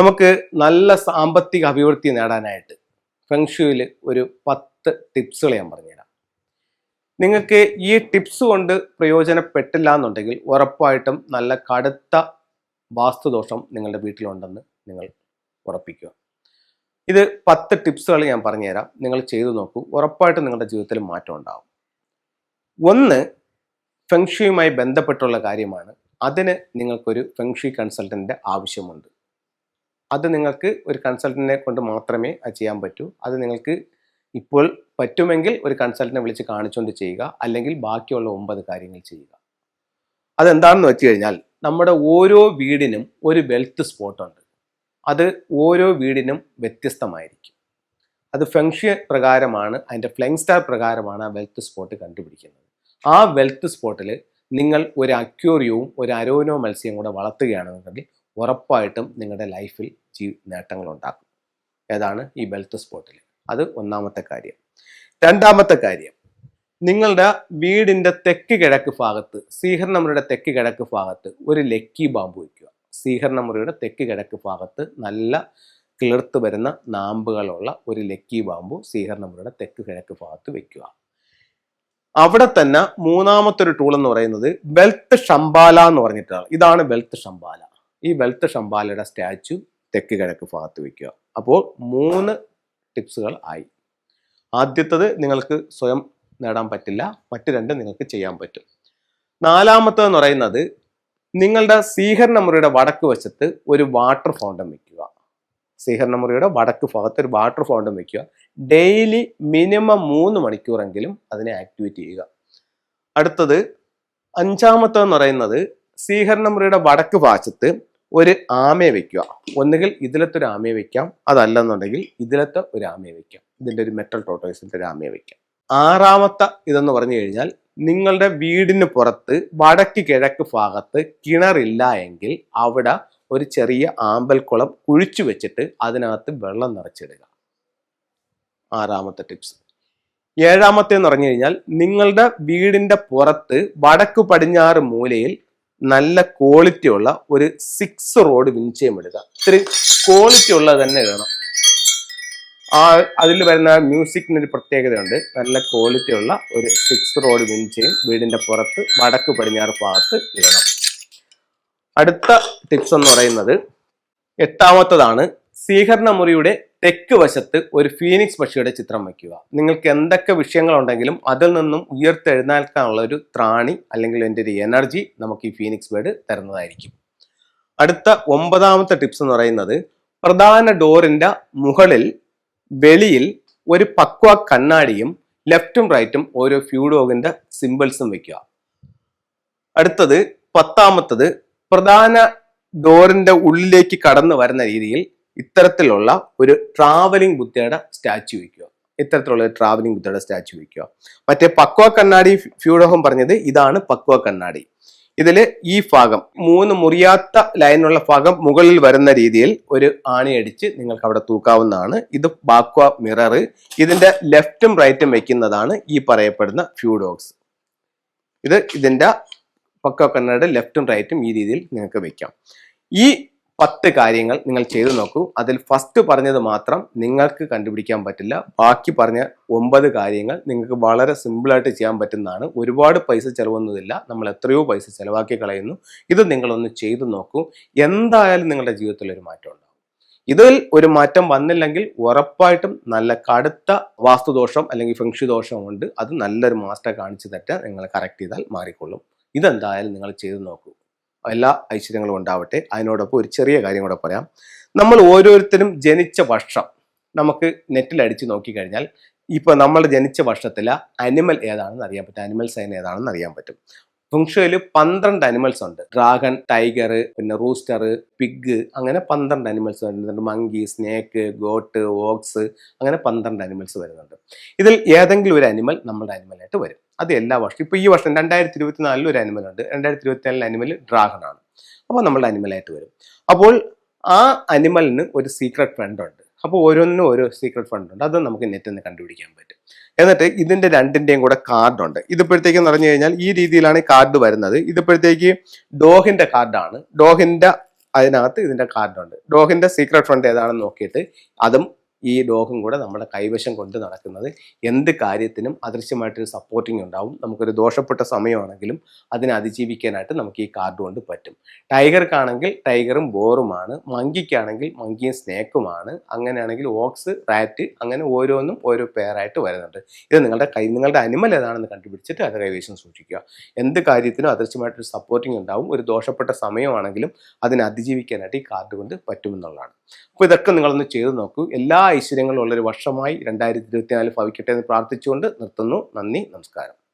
നമുക്ക് നല്ല സാമ്പത്തിക അഭിവൃദ്ധി നേടാനായിട്ട് ഫെങ്ഷുവിൽ ഒരു പത്ത് ടിപ്സുകൾ ഞാൻ പറഞ്ഞുതരാം. നിങ്ങൾക്ക് ഈ ടിപ്സ് കൊണ്ട് പ്രയോജനപ്പെട്ടില്ല എന്നുണ്ടെങ്കിൽ ഉറപ്പായിട്ടും നല്ല കടുത്ത വാസ്തുദോഷം നിങ്ങളുടെ വീട്ടിലുണ്ടെന്ന് നിങ്ങൾ ഉറപ്പിക്കുക. ഇത് പത്ത് ടിപ്സുകൾ ഞാൻ പറഞ്ഞുതരാം. നിങ്ങൾ ചെയ്തു നോക്കൂ. ഉറപ്പായിട്ടും നിങ്ങളുടെ ജീവിതത്തിൽ മാറ്റം ഉണ്ടാവും. ഒന്ന് ഫെങ്ഷുയുമായി ബന്ധപ്പെട്ടുള്ള കാര്യമാണ്. അതിന് നിങ്ങൾക്കൊരു ഫെങ്ഷി കൺസൾട്ടന്റെ ആവശ്യമുണ്ട്. അത് നിങ്ങൾക്ക് ഒരു കൺസൾട്ടന്റിനെ കൊണ്ട് മാത്രമേ അത് ചെയ്യാൻ പറ്റൂ. അത് നിങ്ങൾക്ക് ഇപ്പോൾ പറ്റുമെങ്കിൽ ഒരു കൺസൾട്ടനെ വിളിച്ച് കാണിച്ചുകൊണ്ട് ചെയ്യുക. അല്ലെങ്കിൽ ബാക്കിയുള്ള ഒമ്പത് കാര്യങ്ങൾ ചെയ്യുക. അതെന്താണെന്ന് വെച്ച് കഴിഞ്ഞാൽ നമ്മുടെ ഓരോ വീടിനും ഒരു വെൽത്ത് സ്പോട്ടുണ്ട് അത് ഓരോ വീടിനും വ്യത്യസ്തമായിരിക്കും. അത് ഫെങ്ഷ്യ പ്രകാരമാണ് അതിന്റെ ഫ്ലെങ് സ്റ്റാർ പ്രകാരമാണ് ആ വെൽത്ത് സ്പോട്ട് കണ്ടുപിടിക്കുന്നത്. ആ വെൽത്ത് സ്പോട്ടിൽ നിങ്ങൾ ഒരു അക്യൂറിയവും ഒരു അരോനോ മത്സ്യവും കൂടെ വളർത്തുകയാണെന്നുണ്ടെങ്കിൽ ഉറപ്പായിട്ടും നിങ്ങളുടെ ലൈഫിൽ ജീ നേട്ടങ്ങൾ ഉണ്ടാക്കും ഏതാണ്? ഈ വെൽത്ത് സ്പോട്ടിൽ അത് ഒന്നാമത്തെ കാര്യം. രണ്ടാമത്തെ കാര്യം. നിങ്ങളുടെ വീടിന്റെ തെക്ക് കിഴക്ക് ഭാഗത്ത് സ്വീകരണമുറിയുടെ തെക്ക് കിഴക്ക് ഭാഗത്ത് ഒരു ലക്കി ബാമ്പ് വയ്ക്കുക സ്വീകരണമുറിയുടെ തെക്ക് കിഴക്ക് ഭാഗത്ത് നല്ല കിളിർത്ത് വരുന്ന നാമ്പുകളുള്ള ഒരു ലക്കി ബാമ്പു സ്വീകരണമുറിയുടെ തെക്ക് കിഴക്ക് ഭാഗത്ത് വയ്ക്കുക അവിടെ തന്നെ മൂന്നാമത്തെ ഒരു ടൂൾ എന്ന് പറയുന്നത് വെൽത്ത് ഷംബാല എന്ന് പറഞ്ഞിട്ടാണ്. ഇതാണ് വെൽത്ത് ഷംബാല ഈ വെൽത്ത് ഷംബാലയുടെ സ്റ്റാച്ചു തെക്ക് കിഴക്ക് ഭാഗത്ത് വയ്ക്കുക അപ്പോൾ മൂന്ന് ടിപ്സുകൾ ആയി. ആദ്യത്തത് നിങ്ങൾക്ക് സ്വയം നേടാൻ പറ്റില്ല. മറ്റു രണ്ട് നിങ്ങൾക്ക് ചെയ്യാൻ പറ്റും. നാലാമത്തതെന്ന് പറയുന്നത് നിങ്ങളുടെ സ്വീകരണ മുറിയുടെ വടക്ക് വശത്ത് ഒരു വാട്ടർ ഫൗണ്ടൻ വെക്കുക. സ്വീകരണ മുറിയുടെ വടക്ക് ഭാഗത്ത് ഒരു വാട്ടർ ഫൗണ്ടൻ വെക്കുക. ഡെയിലി മിനിമം മൂന്ന് മണിക്കൂറെങ്കിലും അതിനെ ആക്ടിവേറ്റ് ചെയ്യുക. അടുത്തത് അഞ്ചാമത്തെന്ന് പറയുന്നത് സ്വീകരണ മുറിയുടെ വടക്ക് ഭാഗത്ത് ഒരു ആമയെ വെക്കുക. ഒന്നുകിൽ ഇതിലത്തെ ഒരു ആമയെ വെക്കാം. അതല്ലെന്നുണ്ടെങ്കിൽ ഇതിലത്തെ ഒരു ആമയെ വെക്കാം. ഇതിന്റെ ഒരു മെറ്റൽ ടോട്ടോയിസിന്റെ ഒരു ആമയെ വെക്കാം. ആറാമത്തെ ഇതെന്ന് പറഞ്ഞു കഴിഞ്ഞാൽ നിങ്ങളുടെ വീടിന് പുറത്ത് വടക്ക് കിഴക്ക് ഭാഗത്ത് കിണറില്ല എങ്കിൽ അവിടെ ഒരു ചെറിയ ആമ്പൽ കുളം കുഴിച്ചു വെച്ചിട്ട് അതിനകത്ത് വെള്ളം നിറച്ചിടുക. ആറാമത്തെ ടിപ്സ് ഏഴാമത്തെ എന്ന് പറഞ്ഞു കഴിഞ്ഞാൽ നിങ്ങളുടെ വീടിന്റെ പുറത്ത് വടക്ക് പടിഞ്ഞാറ് മൂലയിൽ നല്ല ക്വാളിറ്റി ഉള്ള ഒരു സിക്സ് റോഡ് വിൻചയം എടുക്കുക ഇത്തിരി ക്വാളിറ്റി ഉള്ളത് തന്നെ ഇടണം ആ അതിൽ വരുന്ന മ്യൂസിക്കിന് ഒരു പ്രത്യേകതയുണ്ട്. നല്ല ക്വാളിറ്റി ഉള്ള ഒരു സിക്സ് റോഡ് വിൻചയം വീടിന്റെ പുറത്ത് വടക്ക് പടിഞ്ഞാറ് ഭാഗത്ത് ഇടണം. അടുത്ത ടിപ്സ് എന്ന് പറയുന്നത് എട്ടാമത്തതാണ് സ്വീകരണ മുറിയുടെ തെക്ക് വശത്ത് ഒരു ഫീനിക്സ് പക്ഷിയുടെ ചിത്രം വയ്ക്കുക. നിങ്ങൾക്ക് എന്തൊക്കെ വിഷയങ്ങളുണ്ടെങ്കിലും അതിൽ നിന്നും ഉയർത്തെഴുന്നേൽക്കാനുള്ള ഒരു ത്രാണി അല്ലെങ്കിൽ എന്റെ ഒരു എനർജി നമുക്ക് ഈ ഫീനിക്സ് ബേഡ് തരുന്നതായിരിക്കും. അടുത്ത ഒമ്പതാമത്തെ ടിപ്സ് എന്ന് പറയുന്നത് പ്രധാന ഡോറിന്റെ മുകളിൽ വെളിയിൽ ഒരു പക്വ കണ്ണാടിയും ലെഫ്റ്റും റൈറ്റും ഓരോ ഫ്യൂഡോഗിന്റെ സിമ്പിൾസും വെക്കുക അടുത്തത് പത്താമത്തത് പ്രധാന ഡോറിന്റെ ഉള്ളിലേക്ക് കടന്നു വരുന്ന രീതിയിൽ ഇത്തരത്തിലുള്ള ഒരു ട്രാവലിംഗ് ബുദ്ധയുടെ സ്റ്റാച്ചു വയ്ക്കുക. ഇത്തരത്തിലുള്ള ട്രാവലിംഗ് ബുദ്ധയുടെ സ്റ്റാച്ചു വയ്ക്കുക. മറ്റേ പക്വ കണ്ണാടി ഫ്യൂഡോഹം പറഞ്ഞത് ഇതാണ് പക്വ കണ്ണാടി. ഇതിൽ ഈ ഭാഗം മൂന്ന് മുറിയാത്ത ലൈനുള്ള ഭാഗം മുകളിൽ വരുന്ന രീതിയിൽ ഒരു ആണിയടിച്ച് നിങ്ങൾക്ക് അവിടെ തൂക്കാവുന്നതാണ്. ഇത് ബാക്വ മിറർ ഇതിന്റെ ലെഫ്റ്റും റൈറ്റും വെക്കുന്നതാണ് ഈ പറയപ്പെടുന്ന ഫ്യൂഡോക്സ്. ഇത് ഇതിന്റെ പക്വ കണ്ണയുടെ ലെഫ്റ്റും റൈറ്റും ഈ രീതിയിൽ നിങ്ങൾക്ക് വെക്കാം ഈ പത്ത് കാര്യങ്ങൾ നിങ്ങൾ ചെയ്തു നോക്കൂ. അതിൽ ഫസ്റ്റ് പറഞ്ഞത് മാത്രം നിങ്ങൾക്ക് കണ്ടുപിടിക്കാൻ പറ്റില്ല. ബാക്കി പറഞ്ഞ ഒമ്പത് കാര്യങ്ങൾ നിങ്ങൾക്ക് വളരെ സിമ്പിളായിട്ട് ചെയ്യാൻ പറ്റുന്നതാണ്. ഒരുപാട് പൈസ ചിലവൊന്നുമില്ല. നമ്മൾ എത്രയോ പൈസ ചിലവാക്കി കളയുന്നു. ഇത് നിങ്ങളൊന്ന് ചെയ്തു നോക്കൂ. എന്തായാലും നിങ്ങളുടെ ജീവിതത്തിൽ ഒരു മാറ്റം ഉണ്ടാവും. ഇതിൽ ഒരു മാറ്റം വന്നില്ലെങ്കിൽ ഉറപ്പായിട്ടും നല്ല കടുത്ത വാസ്തുദോഷം അല്ലെങ്കിൽ ഫെങ്ഷി ദോഷം ഉണ്ട്. അത് നല്ലൊരു മാസ്റ്റർ കാണിച്ചു തെറ്റാൻ നിങ്ങൾ കറക്റ്റ് ചെയ്താൽ മാറിക്കൊള്ളും. ഇതെന്തായാലും നിങ്ങൾ ചെയ്തു നോക്കൂ. എല്ലാ ഐശ്വര്യങ്ങളും ഉണ്ടാവട്ടെ. അതിനോടൊപ്പം ഒരു ചെറിയ കാര്യം കൂടെ പറയാം. നമ്മൾ ഓരോരുത്തരും ജനിച്ച വർഷം നമുക്ക് നെറ്റിൽ അടിച്ച് നോക്കിക്കഴിഞ്ഞാൽ ഇപ്പോൾ നമ്മൾ ജനിച്ച വർഷത്തിലെ അനിമൽ ഏതാണെന്ന് അറിയാൻ പറ്റും. അനിമൽ സൈൻ ഏതാണെന്ന് അറിയാൻ പറ്റും. ഫുങ്ഷയിൽ പന്ത്രണ്ട് അനിമൽസ് ഉണ്ട്. ഡ്രാഗൺ ടൈഗർ പിന്നെ റൂസ്റ്റർ പിഗ് അങ്ങനെ പന്ത്രണ്ട് അനിമൽസ് വരുന്നുണ്ട്. മങ്കി സ്നേക്ക് ഗോട്ട് ഓക്സ് അങ്ങനെ പന്ത്രണ്ട് അനിമൽസ് വരുന്നുണ്ട്. ഇതിൽ ഏതെങ്കിലും ഒരു അനിമൽ നമ്മുടെ അനിമലായിട്ട് വരും. അത് എല്ലാ വർഷവും. ഇപ്പോൾ ഈ വർഷം രണ്ടായിരത്തി ഇരുപത്തിനാലിൽ ഒരു അനിമൽ ഉണ്ട്. രണ്ടായിരത്തി ഇരുപത്തിനാലിൽ അനിമൽ ഡ്രാഗൺ ആണ് അപ്പോൾ നമ്മളുടെ അനിമലായിട്ട് വരും. അപ്പോൾ ആ അനിമലിന് ഒരു സീക്രട്ട് ഫ്രണ്ട് ഉണ്ട്. അപ്പോൾ ഓരോന്നിനും ഓരോ സീക്രട്ട് ഫണ്ട് ഉണ്ട്. അത് നമുക്ക് നെറ്റിൽ നിന്ന് കണ്ടുപിടിക്കാൻ പറ്റും. എന്നിട്ട് ഇതിന്റെ രണ്ടിന്റെയും കൂടെ കാർഡുണ്ട് ഇതിപ്പോഴത്തേക്ക് പറഞ്ഞു കഴിഞ്ഞാൽ ഈ രീതിയിലാണ് കാർഡ് വരുന്നത്. ഇതിപ്പോഴത്തേക്ക് ഡോഹിന്റെ കാർഡാണ് ഡോഹിന്റെ അതിനകത്ത് ഇതിന്റെ കാർഡുണ്ട് ഡോഹിന്റെ സീക്രട്ട് ഫണ്ട് ഏതാണെന്ന് നോക്കിയിട്ട് അതും ഈ ലോകം കൂടെ നമ്മുടെ കൈവശം കൊണ്ട് നടക്കുന്നത് എന്ത് കാര്യത്തിനും അദൃശ്യമായിട്ടൊരു സപ്പോർട്ടിങ് ഉണ്ടാവും. നമുക്കൊരു ദോഷപ്പെട്ട സമയമാണെങ്കിലും അതിനെ അതിജീവിക്കാനായിട്ട് നമുക്ക് ഈ കാർഡ് കൊണ്ട് പറ്റും. ടൈഗർക്കാണെങ്കിൽ ടൈഗറും ബോറുമാണ്. മങ്കിക്കാണെങ്കിൽ മങ്കിയും സ്നേക്കുമാണ്. അങ്ങനെയാണെങ്കിൽ ഓക്സ് റാറ്റ് അങ്ങനെ ഓരോന്നും ഓരോ പേരായിട്ട് വരുന്നുണ്ട്. ഇത് നിങ്ങളുടെ കൈ നിങ്ങളുടെ അനിമൽ ഏതാണെന്ന് കണ്ടുപിടിച്ചിട്ട് അത് കൈവശം സൂക്ഷിക്കുക. എന്ത് കാര്യത്തിനും അദൃശ്യമായിട്ടൊരു സപ്പോർട്ടിങ് ഉണ്ടാവും. ഒരു ദോഷപ്പെട്ട സമയമാണെങ്കിലും അതിനെ അതിജീവിക്കാനായിട്ട് ഈ കാർഡ് കൊണ്ട് പറ്റുമെന്നുള്ളതാണ്. അപ്പോൾ ഇതൊക്കെ നിങ്ങളൊന്ന് ചെയ്ത് നോക്കൂ. എല്ലാ ഐശ്വര്യങ്ങളും ഉള്ളൊരു വർഷമായി രണ്ടായിരത്തി ഇരുപത്തിനാല് ഭവിക്കട്ടെ എന്ന് പ്രാർത്ഥിച്ചുകൊണ്ട് നിർത്തുന്നു. നന്ദി നമസ്കാരം.